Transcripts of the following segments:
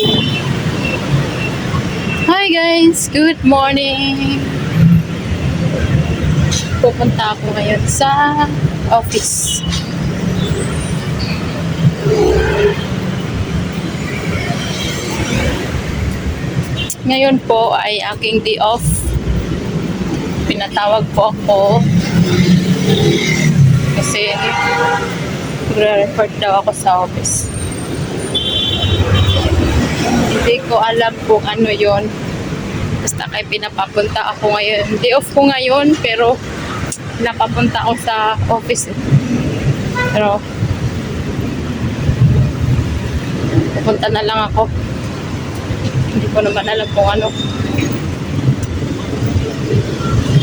Hi guys! Good morning! Pupunta ako ngayon sa office. Ngayon po ay aking day off. Pinatawag po ako kasi magre-report daw ako sa office. Hindi ko alam kung ano yon. Basta kay pinapapunta ako ngayon. Day off ko ngayon pero napapunta ako sa office. eh. Pero pupunta na lang ako. Hindi ko naman alam kung ano.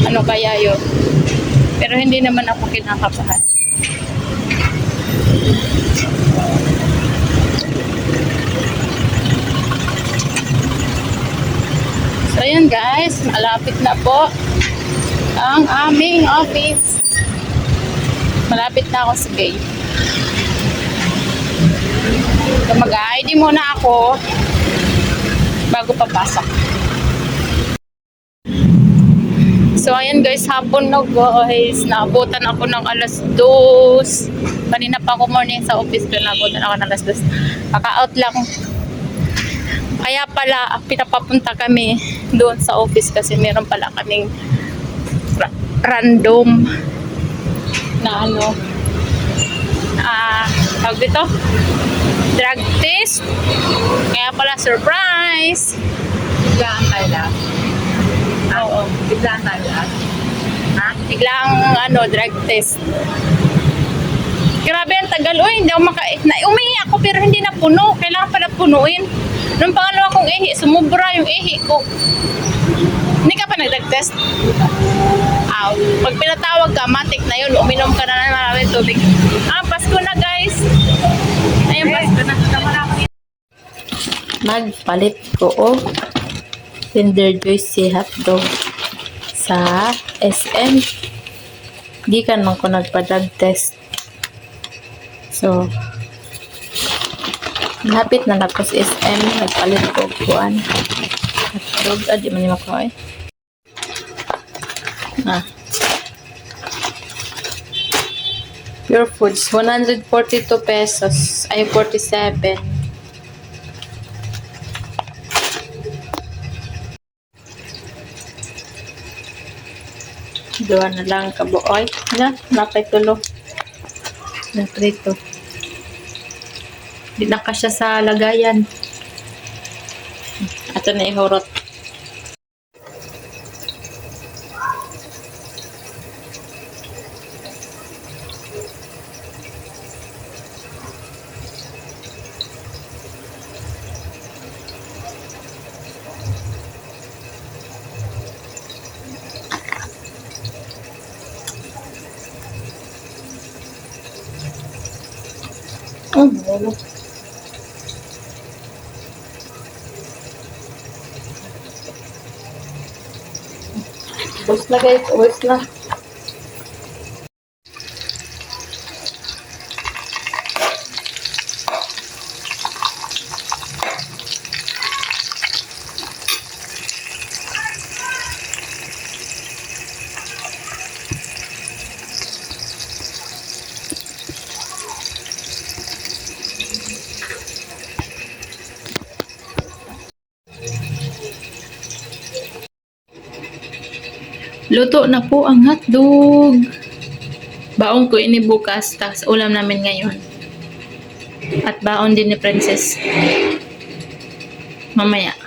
Ano kaya yun. Pero hindi naman ako kinakabahan. So yun guys, malapit na po ang aming office. Malapit na ako sa gate. So mag-ID muna ako bago papasok. So ayan guys, hapon na guys. Naabutan ako ng alas 2. Kanina pa ako morning sa office ko, naabutan ako ng alas 2. Kaka-out lang kaya pala pinapapunta kami doon sa office kasi meron pala kaming ra- random na ano ah tawag dito? Drug test. Kaya pala surprise! Biglaan tayo lahat. oo. Biglaan tayo lahat. Ha? biglang ano drug test. Grabe ang tagal. Uy hindi ako maka na, umihi ako pero hindi na puno kailangan pala punuin nung pangalawa kong ihi sumubra yung ihi ko hindi ka pa nag-drug test Aw, pag pinatawag ka, matik na yun. Uminom ka na ng maraming tubig. Ah, Pasko na guys. Ayun, Pasko na. Nagpalit ko oh. Kinder Joy si hotdog sa SM. Di ka man ko nagpa-drug test. So, lapit na lang ko sa SM. Nagpalit ko kuan. Hotdog. Ah, di man yung makuha eh. Ah. Pure Foods, 142 pesos. Ay, 47. Dua na lang kabuoy. Na, napay tulo. Na prito. Di na kasya sa lagayan. Ato na ihurot. Oh, wala. Ubus na guys, ubus na. Luto na po ang hotdog. Baon ko ini bukas, tas ulam namin ngayon. At baon din ni Princess. Mamaya.